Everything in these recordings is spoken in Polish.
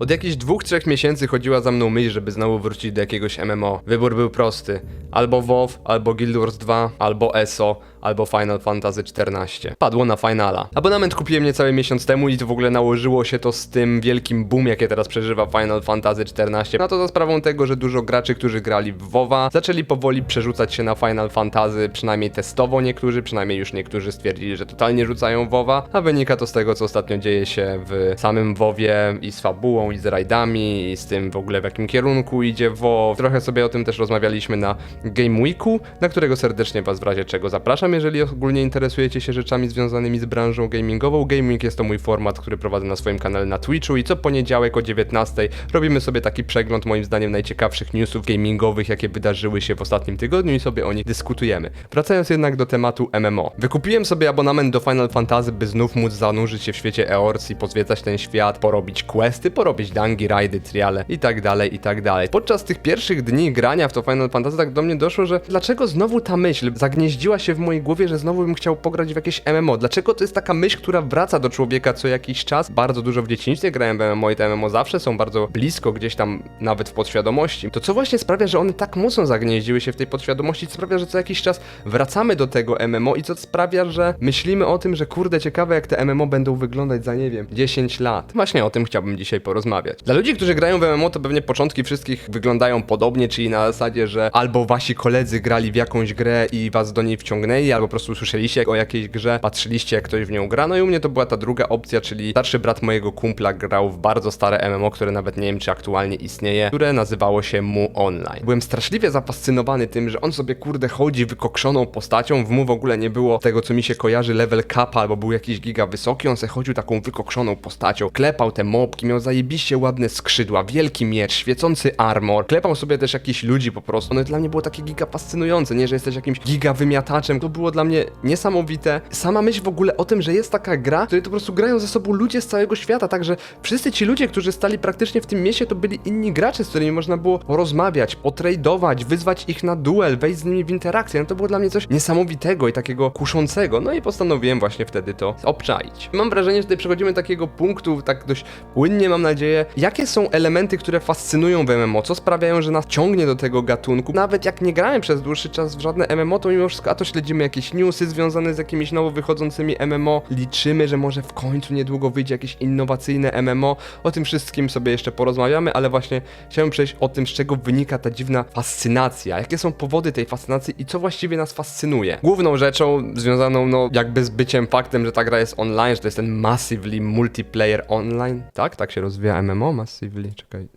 Od jakichś dwóch, trzech miesięcy chodziła za mną myśl, żeby znowu wrócić do jakiegoś MMO. Wybór był prosty. Albo WoW, albo Guild Wars 2, albo ESO, albo Final Fantasy XIV. Padło na Finala. Abonament kupiłem niecały miesiąc temu i to w ogóle nałożyło się to z tym wielkim boom, jakie teraz przeżywa Final Fantasy XIV. Na to za sprawą tego, że dużo graczy, którzy grali w WoWa, zaczęli powoli przerzucać się na Final Fantasy, przynajmniej testowo niektórzy, przynajmniej już niektórzy stwierdzili, że totalnie rzucają WoWa, a wynika to z tego, co ostatnio dzieje się w samym WoWie i z fabułą, i z rajdami, i z tym w ogóle w jakim kierunku idzie WoW. Trochę sobie o tym też rozmawialiśmy na Game Weeku, na którego serdecznie Was w razie czego zapraszam, jeżeli ogólnie interesujecie się rzeczami związanymi z branżą gamingową. Week jest to mój format, który prowadzę na swoim kanale na Twitchu i co poniedziałek o 19 robimy sobie taki przegląd moim zdaniem najciekawszych newsów gamingowych, jakie wydarzyły się w ostatnim tygodniu i sobie o nich dyskutujemy. Wracając jednak do tematu MMO. Wykupiłem sobie abonament do Final Fantasy, by znów móc zanurzyć się w świecie Eors i pozwiedzać ten świat, porobić questy, porobić dangi, rajdy, triale i tak dalej, i tak dalej. Podczas tych pierwszych dni grania w to Final Fantasy tak do mnie doszło, że dlaczego znowu ta myśl zagnieździła się w mojej głowie, że znowu bym chciał pograć w jakieś MMO? Dlaczego to jest taka myśl, która wraca do człowieka co jakiś czas? Bardzo dużo w dzieciństwie grałem w MMO i te MMO zawsze są bardzo blisko, gdzieś tam nawet w podświadomości. To co właśnie sprawia, że one tak mocno zagnieździły się w tej podświadomości, sprawia, że co jakiś czas wracamy do tego MMO i co sprawia, że myślimy o tym, że kurde, ciekawe jak te MMO będą wyglądać za, nie wiem, 10 lat. Właśnie o tym chciałbym dzisiaj porozmawiać. Dla ludzi, którzy grają w MMO, to pewnie początki wszystkich wyglądają podobnie, czyli na zasadzie, że albo wasi koledzy grali w jakąś grę i was do niej wciągnęli, albo po prostu słyszeliście o jakiejś grze, patrzyliście jak ktoś w nią gra. No i u mnie to była ta druga opcja, czyli starszy brat mojego kumpla grał w bardzo stare MMO, które nawet nie wiem czy aktualnie istnieje, które nazywało się Mu Online. Byłem straszliwie zafascynowany tym, że on sobie kurde chodzi wykokszoną postacią, w Mu w ogóle nie było tego co mi się kojarzy level cap albo był jakiś giga wysoki, on se chodził taką wykokszoną postacią, klepał te mopki, miał zajebiście ładne skrzydła, wielki miecz, świecący armor, klepał sobie też jakichś ludzi po prostu. No i dla mnie było takie giga fascynujące, nie, że jesteś jakimś giga wymiataczem, to było dla mnie niesamowite. Sama myśl w ogóle o tym, że jest taka gra, w której to po prostu grają ze sobą ludzie z całego świata, także wszyscy ci ludzie, którzy stali praktycznie w tym mieście, to byli inni gracze, z którymi można było porozmawiać, potradować, wyzwać ich na duel, wejść z nimi w interakcję. No to było dla mnie coś niesamowitego i takiego kuszącego. No i postanowiłem właśnie wtedy to obczaić. Mam wrażenie, że tutaj przechodzimy do takiego punktu, tak dość płynnie mam nadzieję, jakie są elementy, które fascynują w MMO, co sprawiają, że nas ciągnie do tego gatunku. Nawet jak nie grałem przez dłuższy czas w żadne MMO, to mimo wszystko, a to śledzimy jakieś newsy związane z jakimiś nowo wychodzącymi MMO, liczymy, że może w końcu niedługo wyjdzie jakieś innowacyjne MMO. O tym wszystkim sobie jeszcze porozmawiamy, ale właśnie chciałem przejść o tym, z czego wynika ta dziwna fascynacja, jakie są powody tej fascynacji i co właściwie nas fascynuje. Główną rzeczą związaną, no, jakby z byciem faktem, że ta gra jest online, że to jest ten massively multiplayer online, tak? Tak się rozwija MMO massively, czekaj.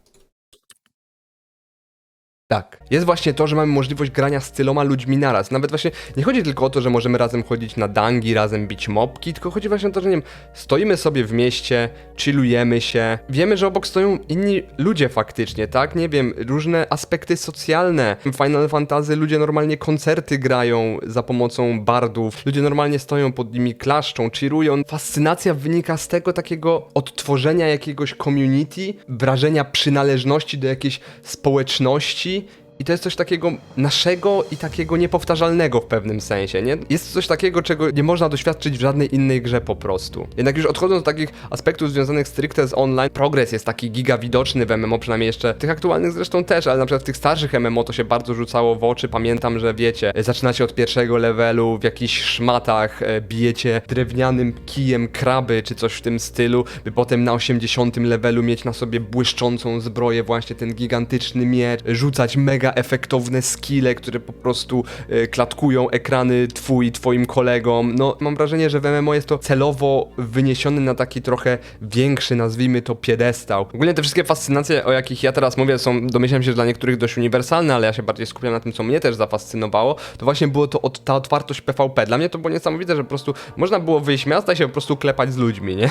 Tak. Jest właśnie to, że mamy możliwość grania z tyloma ludźmi naraz. Nawet właśnie nie chodzi tylko o to, że możemy razem chodzić na dangi, razem bić mopki, tylko chodzi właśnie o to, że nie wiem, stoimy sobie w mieście, chillujemy się, wiemy, że obok stoją inni ludzie faktycznie, tak? Nie wiem, różne aspekty socjalne. W Final Fantasy ludzie normalnie koncerty grają za pomocą bardów, ludzie normalnie stoją pod nimi, klaszczą, cheerują. Fascynacja wynika z tego takiego odtworzenia jakiegoś community, wrażenia przynależności do jakiejś społeczności. I to jest coś takiego naszego i takiego niepowtarzalnego w pewnym sensie, nie? Jest coś takiego, czego nie można doświadczyć w żadnej innej grze po prostu. Jednak już odchodząc do takich aspektów związanych stricte z online, progres jest taki giga widoczny w MMO, przynajmniej jeszcze tych aktualnych zresztą też, ale na przykład w tych starszych MMO to się bardzo rzucało w oczy. Pamiętam, że wiecie, zaczynacie od pierwszego levelu w jakichś szmatach, e, bijecie drewnianym kijem kraby czy coś w tym stylu, by potem na 80 levelu mieć na sobie błyszczącą zbroję, właśnie ten gigantyczny miecz, rzucać mega efektowne skille, które po prostu e, klatkują ekrany twój, twoim kolegom. No, mam wrażenie, że w MMO jest to celowo wyniesiony na taki trochę większy, nazwijmy to piedestał. Ogólnie te wszystkie fascynacje, o jakich ja teraz mówię, są, domyślam się, że dla niektórych dość uniwersalne, ale ja się bardziej skupiam na tym, co mnie też zafascynowało. To właśnie było to od, ta otwartość PvP. Dla mnie to było niesamowite, że po prostu można było wyjść miasta i się po prostu klepać z ludźmi, nie?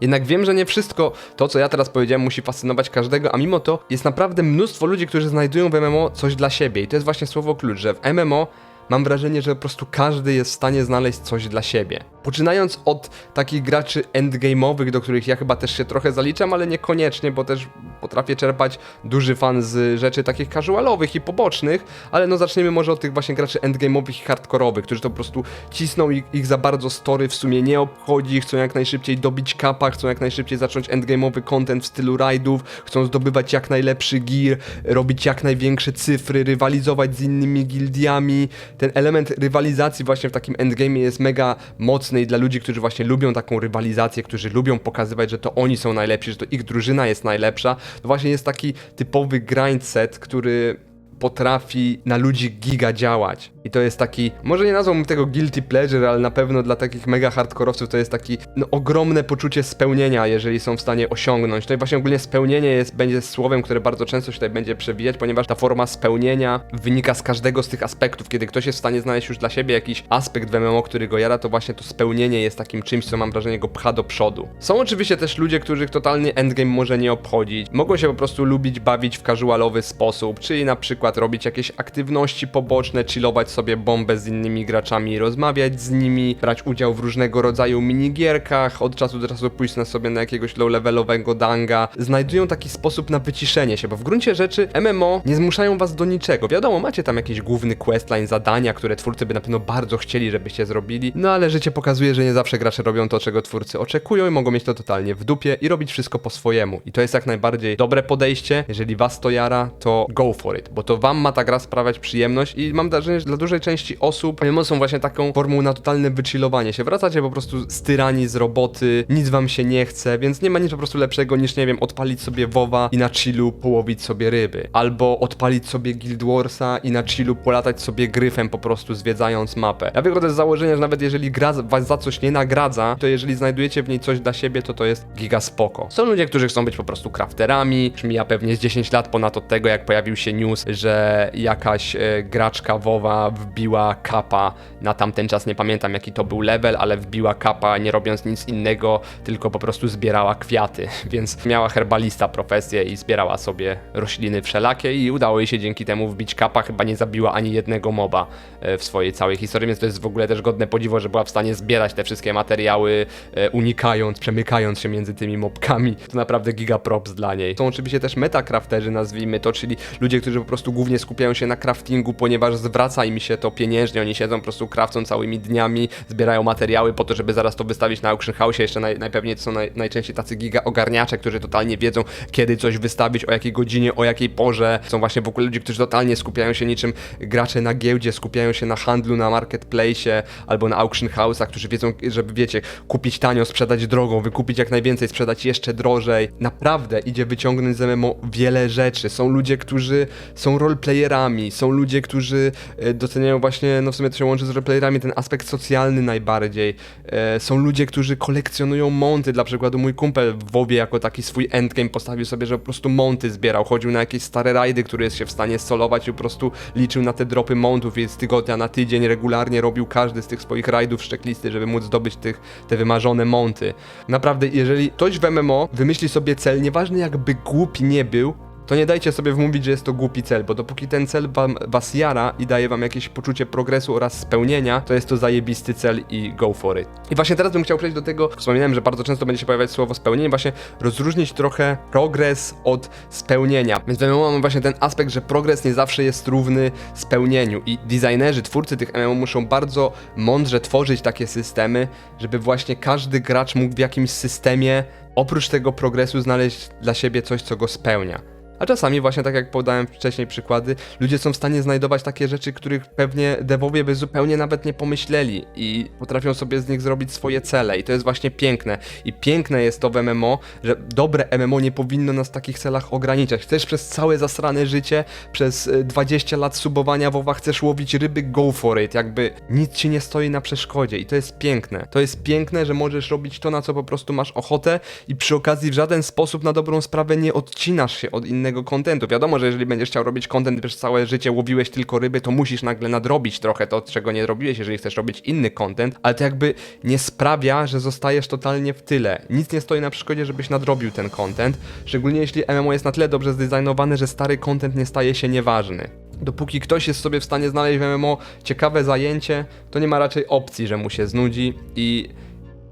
Jednak wiem, że nie wszystko to, co ja teraz powiedziałem, musi fascynować każdego, a mimo to jest naprawdę mnóstwo ludzi, którzy znajdują w MMO coś dla siebie. I to jest właśnie słowo klucz, że w MMO mam wrażenie, że po prostu każdy jest w stanie znaleźć coś dla siebie. Poczynając od takich graczy endgame'owych, do których ja chyba też się trochę zaliczam, ale niekoniecznie, bo też potrafię czerpać duży fan z rzeczy takich casualowych i pobocznych, ale no zaczniemy może od tych właśnie graczy endgame'owych i hardkorowych, którzy to po prostu cisną ich, za bardzo story w sumie nie obchodzi, chcą jak najszybciej dobić kapa, chcą jak najszybciej zacząć endgame'owy content w stylu raidów, chcą zdobywać jak najlepszy gear, robić jak największe cyfry, rywalizować z innymi gildiami. Ten element rywalizacji właśnie w takim endgame jest mega mocny i dla ludzi, którzy właśnie lubią taką rywalizację, którzy lubią pokazywać, że to oni są najlepsi, że to ich drużyna jest najlepsza, to właśnie jest taki typowy grind set, który potrafi na ludzi giga działać. I to jest taki, może nie nazwałbym tego guilty pleasure, ale na pewno dla takich mega hardkorowców to jest taki no, ogromne poczucie spełnienia, jeżeli są w stanie osiągnąć. No i właśnie ogólnie spełnienie jest, będzie słowem, które bardzo często się tutaj będzie przewijać, ponieważ ta forma spełnienia wynika z każdego z tych aspektów. Kiedy ktoś jest w stanie znaleźć już dla siebie jakiś aspekt w MMO, który go jara, to właśnie to spełnienie jest takim czymś, co mam wrażenie go pcha do przodu. Są oczywiście też ludzie, których totalnie endgame może nie obchodzić. Mogą się po prostu lubić bawić w casualowy sposób, czyli na przykład robić jakieś aktywności poboczne, chillować sobie bombę z innymi graczami, rozmawiać z nimi, brać udział w różnego rodzaju minigierkach, od czasu do czasu pójść na sobie na jakiegoś low-levelowego danga. Znajdują taki sposób na wyciszenie się, bo w gruncie rzeczy MMO nie zmuszają was do niczego. Wiadomo, macie tam jakiś główny questline, zadania, które twórcy by na pewno bardzo chcieli, żebyście zrobili, no ale życie pokazuje, że nie zawsze gracze robią to, czego twórcy oczekują i mogą mieć to totalnie w dupie i robić wszystko po swojemu. I to jest jak najbardziej dobre podejście. Jeżeli was to jara, to go for it, bo to wam ma ta gra sprawiać przyjemność i mam wrażenie, że dla dużej części osób MMO są właśnie taką formą na totalne wychillowanie się. Wracacie po prostu styrani z roboty, nic wam się nie chce, więc nie ma nic po prostu lepszego niż, nie wiem, odpalić sobie WoWa i na chillu połowić sobie ryby. Albo odpalić sobie Guild Warsa i na chillu polatać sobie gryfem po prostu zwiedzając mapę. Ja wychodzę z założenia, że nawet jeżeli gra was za coś nie nagradza, to jeżeli znajdujecie w niej coś dla siebie, to to jest giga spoko. Są ludzie, którzy chcą być po prostu crafterami, już mija pewnie z 10 lat ponad od tego, jak pojawił się news, że jakaś e, graczka WoWa wbiła kapa na tamten czas, nie pamiętam jaki to był level, ale wbiła kapa nie robiąc nic innego, tylko po prostu zbierała kwiaty, więc miała herbalista profesję i zbierała sobie rośliny wszelakie i udało jej się dzięki temu wbić kapa, chyba nie zabiła ani jednego moba e, w swojej całej historii, więc to jest w ogóle też godne podziwu, że była w stanie zbierać te wszystkie materiały, e, unikając, przemykając się między tymi mobkami. To naprawdę giga props dla niej. Są oczywiście też metacrafterzy, nazwijmy to, czyli ludzie, którzy po prostu głównie skupiają się na craftingu, ponieważ zwraca im się to pieniężnie, oni siedzą po prostu crafcą całymi dniami, zbierają materiały po to, żeby zaraz to wystawić na auction house, jeszcze naj, najpewniej to są naj, najczęściej tacy giga ogarniacze, którzy totalnie wiedzą, kiedy coś wystawić, o jakiej godzinie, o jakiej porze. Są właśnie w ogóle ludzie, którzy totalnie skupiają się niczym gracze na giełdzie, skupiają się na handlu, na marketplace albo na auction house'ach, którzy wiedzą, żeby wiecie, kupić tanio, sprzedać drogo, wykupić jak najwięcej, sprzedać jeszcze drożej. Naprawdę idzie wyciągnąć z MMO wiele rzeczy. Są ludzie, którzy są roleplayerami, są ludzie, którzy e, doceniają właśnie, no w sumie to się łączy z roleplayerami, ten aspekt socjalny najbardziej. E, Są ludzie, którzy kolekcjonują monty, dla przykładu mój kumpel w WoWie jako taki swój endgame postawił sobie, że po prostu monty zbierał, chodził na jakieś stare rajdy, które jest się w stanie solować i po prostu liczył na te dropy montów i z tygodnia na tydzień regularnie robił każdy z tych swoich rajdów szczeklisty, żeby móc zdobyć tych, te wymarzone monty. Naprawdę, jeżeli ktoś w MMO wymyśli sobie cel, nieważne jakby głupi nie był, to nie dajcie sobie wmówić, że jest to głupi cel, bo dopóki ten cel wam, was jara i daje wam jakieś poczucie progresu oraz spełnienia, to jest to zajebisty cel i go for it. I właśnie teraz bym chciał przejść do tego, wspominałem, że bardzo często będzie się pojawiać słowo spełnienie, właśnie rozróżnić trochę progres od spełnienia. Więc MMO mamy właśnie ten aspekt, że progres nie zawsze jest równy spełnieniu i designerzy, twórcy tych MMO muszą bardzo mądrze tworzyć takie systemy, żeby właśnie każdy gracz mógł w jakimś systemie oprócz tego progresu znaleźć dla siebie coś, co go spełnia. A czasami właśnie tak jak podałem wcześniej przykłady, ludzie są w stanie znajdować takie rzeczy, których pewnie devowie by zupełnie nawet nie pomyśleli i potrafią sobie z nich zrobić swoje cele i to jest właśnie piękne. I piękne jest to w MMO, że dobre MMO nie powinno nas w takich celach ograniczać. Chcesz przez całe zasrane życie, przez y, 20 lat subowania WoWa chcesz łowić ryby, go for it, jakby nic ci nie stoi na przeszkodzie i to jest piękne. To jest piękne, że możesz robić to, na co po prostu masz ochotę i przy okazji w żaden sposób na dobrą sprawę nie odcinasz się od innego kontentu. Wiadomo, że jeżeli będziesz chciał robić content przez całe życie, łowiłeś tylko ryby, to musisz nagle nadrobić trochę to, czego nie robiłeś, jeżeli chcesz robić inny content, ale to jakby nie sprawia, że zostajesz totalnie w tyle. Nic nie stoi na przeszkodzie, żebyś nadrobił ten content, szczególnie jeśli MMO jest na tyle dobrze zdesignowane, że stary content nie staje się nieważny. Dopóki ktoś jest sobie w stanie znaleźć w MMO ciekawe zajęcie, to nie ma raczej opcji, że mu się znudzi i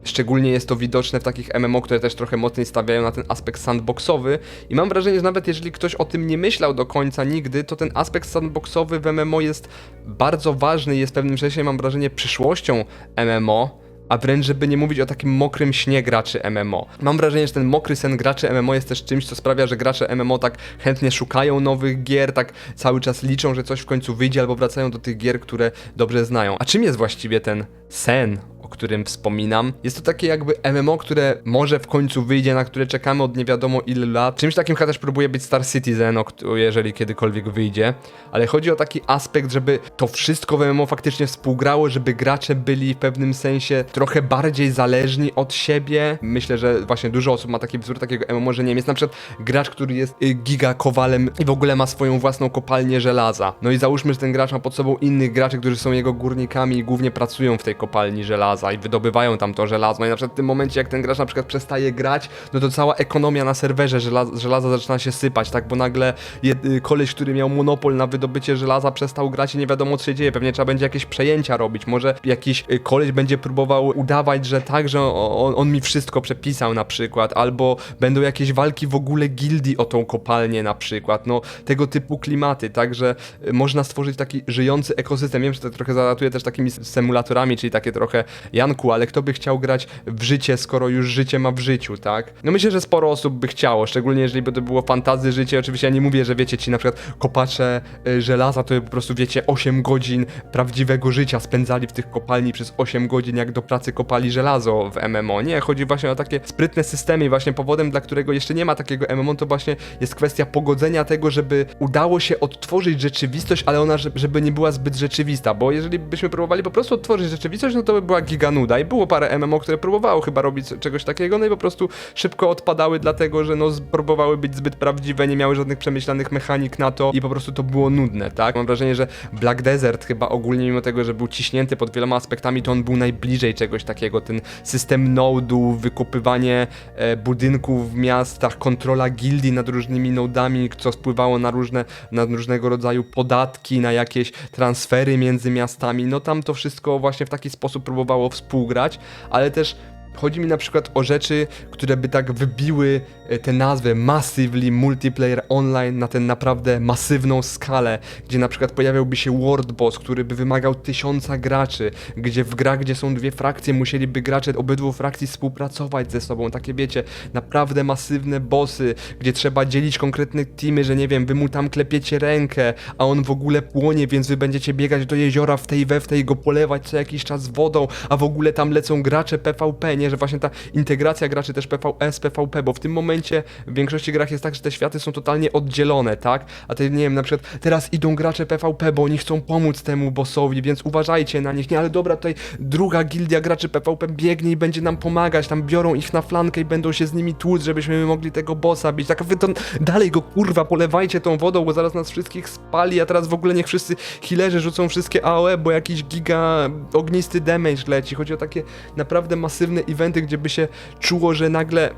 Szczególnie jest to widoczne w takich MMO, które też trochę mocniej stawiają na ten aspekt sandboxowy. I mam wrażenie, że nawet jeżeli ktoś o tym nie myślał do końca nigdy, to ten aspekt sandboxowy w MMO jest bardzo ważny i jest w pewnym sensie, mam wrażenie, przyszłością MMO. A wręcz, żeby nie mówić o takim mokrym śnie graczy MMO. Mam wrażenie, że ten mokry sen graczy MMO jest też czymś, co sprawia, że gracze MMO tak chętnie szukają nowych gier, tak cały czas liczą, że coś w końcu wyjdzie, albo wracają do tych gier, które dobrze znają. A czym jest właściwie ten sen, o którym wspominam. Jest to takie jakby MMO, które może w końcu wyjdzie, na które czekamy od nie wiadomo ile lat. Czymś takim chyba też próbuje być Star Citizen, jeżeli kiedykolwiek wyjdzie. Ale chodzi o taki aspekt, żeby to wszystko w MMO faktycznie współgrało, żeby gracze byli w pewnym sensie trochę bardziej zależni od siebie. Myślę, że właśnie dużo osób ma taki wzór takiego MMO, że nie wiem, jest na przykład gracz, który jest y, gigakowalem i w ogóle ma swoją własną kopalnię żelaza. No i załóżmy, że ten gracz ma pod sobą innych graczy, którzy są jego górnikami i głównie pracują w tej kopalni żelaza i wydobywają tam to żelazo. No i na przykład w tym momencie, jak ten gracz na przykład przestaje grać, no to cała ekonomia na serwerze żelaza, żelaza zaczyna się sypać, tak? Bo nagle jed, y, koleś, który miał monopol na wydobycie żelaza, przestał grać i nie wiadomo co się dzieje. Pewnie trzeba będzie jakieś przejęcia robić. Może jakiś y, koleś będzie próbował udawać, że tak, że on, on mi wszystko przepisał na przykład, albo będą jakieś walki w ogóle gildii o tą kopalnię na przykład. No tego typu klimaty, tak, że y, można stworzyć taki żyjący ekosystem. Wiem, że to trochę zalatuje też takimi symulatorami, czyli takie trochę Janku, ale kto by chciał grać w życie, skoro już życie ma w życiu, tak? No myślę, że sporo osób by chciało, szczególnie jeżeli by to było fantazy życie. Oczywiście ja nie mówię, że wiecie, ci na przykład kopacze y, żelaza, to po prostu wiecie 8 godzin prawdziwego życia spędzali w tych kopalni przez 8 godzin, jak do pracy kopali żelazo w MMO. Nie, chodzi właśnie o takie sprytne systemy i właśnie powodem, dla którego jeszcze nie ma takiego MMO, to właśnie jest kwestia pogodzenia tego, żeby udało się odtworzyć rzeczywistość, ale ona, żeby nie była zbyt rzeczywista, bo jeżeli byśmy próbowali po prostu odtworzyć rzeczywistość, no to by była giganuda i było parę MMO, które próbowało chyba robić czegoś takiego, no i po prostu szybko odpadały, dlatego że no próbowały być zbyt prawdziwe, nie miały żadnych przemyślanych mechanik na to i po prostu to było nudne, tak? Mam wrażenie, że Black Desert chyba ogólnie mimo tego, że był ciśnięty pod wieloma aspektami, to on był najbliżej czegoś takiego, ten system nodów, wykopywanie e, budynków w miastach, kontrola gildii nad różnymi nodami, co wpływało na różne, na różnego rodzaju podatki, na jakieś transfery między miastami, no tam to wszystko właśnie w taki sposób próbowało współgrać, ale też Chodzi mi na przykład o rzeczy, które by tak wybiły e, tę nazwę Massively Multiplayer Online na tę naprawdę masywną skalę, gdzie na przykład pojawiałby się World Boss, który by wymagał tysiąca graczy, gdzie w grach, gdzie są dwie frakcje, musieliby gracze obydwu frakcji współpracować ze sobą, takie wiecie, naprawdę masywne bossy, gdzie trzeba dzielić konkretne teamy, że nie wiem, wy mu tam klepiecie rękę, a on w ogóle płonie, więc wy będziecie biegać do jeziora w tej we w tej go polewać co jakiś czas wodą, a w ogóle tam lecą gracze PvP, nie, że właśnie ta integracja graczy też PvS, PvP, bo w tym momencie w większości grach jest tak, że te światy są totalnie oddzielone, tak? A ty nie wiem, na przykład teraz idą gracze PvP, bo oni chcą pomóc temu bossowi, więc uważajcie na nich. Nie, ale dobra, tutaj druga gildia graczy PvP biegnie i będzie nam pomagać, tam biorą ich na flankę i będą się z nimi tłuc, żebyśmy mogli tego bossa bić. Tak, wy to dalej go kurwa polewajcie tą wodą, bo zaraz nas wszystkich spali, a teraz w ogóle niech wszyscy healerzy rzucą wszystkie AOE, bo jakiś giga ognisty damage leci. Chodzi o takie naprawdę masywne eventy, gdzie by się czuło, że nagle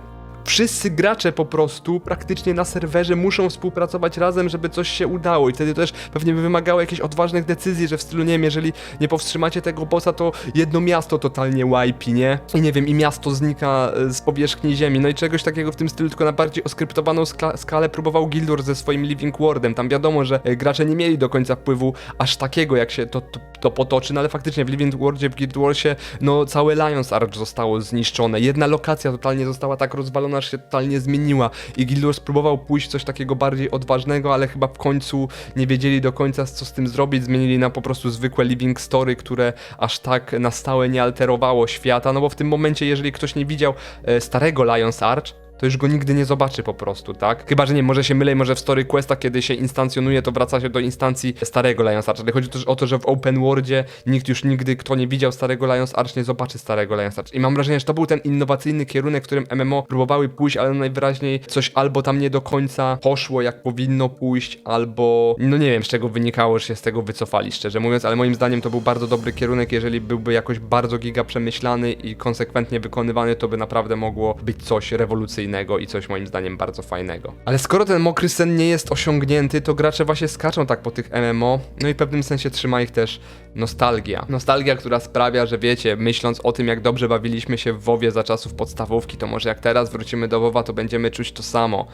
wszyscy gracze po prostu praktycznie na serwerze muszą współpracować razem, żeby coś się udało. I wtedy też pewnie by wymagało jakichś odważnych decyzji, że w stylu, nie wiem, jeżeli nie powstrzymacie tego bossa, to jedno miasto totalnie łajpi, nie? I nie wiem, i miasto znika e, z powierzchni ziemi, no i czegoś takiego w tym stylu, tylko na bardziej oskryptowaną skalę próbował Gildur ze swoim Living Wardem, tam wiadomo, że e, gracze nie mieli do końca wpływu aż takiego, jak się to, to, to potoczy, no ale faktycznie w Living Wardzie, w Guild Warsie, no całe Lions Arch zostało zniszczone, jedna lokacja totalnie została tak rozwalona, że się totalnie zmieniła i Guild Wars próbował pójść coś takiego bardziej odważnego, ale chyba w końcu nie wiedzieli do końca co z tym zrobić, zmienili na po prostu zwykłe Living Story, które aż tak na stałe nie alterowało świata, no bo w tym momencie, jeżeli ktoś nie widział e, starego Lions Arch, to już go nigdy nie zobaczy po prostu, tak? Chyba, że nie, może się mylę, i może w Story Questa, kiedy się instancjonuje, to wraca się do instancji starego Lions Arch. Ale chodzi też o to, że w Open Worldzie nikt już nigdy, kto nie widział starego Lions Arch, nie zobaczy starego Lions Arch. I mam wrażenie, że to był ten innowacyjny kierunek, w którym MMO próbowały pójść, ale najwyraźniej coś albo tam nie do końca poszło, jak powinno pójść, albo no nie wiem, z czego wynikało, że się z tego wycofali, szczerze mówiąc, ale moim zdaniem to był bardzo dobry kierunek, jeżeli byłby jakoś bardzo giga przemyślany i konsekwentnie wykonywany, to by naprawdę mogło być coś rewolucyjnego. I coś moim zdaniem bardzo fajnego. Ale skoro ten mokry sen nie jest osiągnięty, to gracze właśnie skaczą tak po tych MMO, no i w pewnym sensie trzyma ich też nostalgia. Nostalgia, która sprawia, że wiecie, myśląc o tym, jak dobrze bawiliśmy się w WoWie za czasów podstawówki, to może jak teraz wrócimy do WoWa, to będziemy czuć to samo.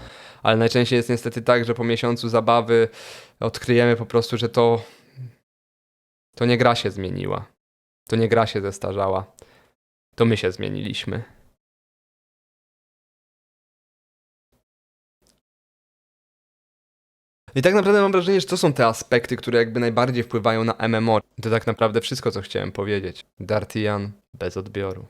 Ale najczęściej jest niestety tak, że po miesiącu zabawy odkryjemy po prostu, że to. To nie gra się zmieniła. To nie gra się zestarzała. To my się zmieniliśmy. I tak naprawdę mam wrażenie, że to są te aspekty, które jakby najbardziej wpływają na MMO. To tak naprawdę wszystko, co chciałem powiedzieć. Dartian bez odbioru.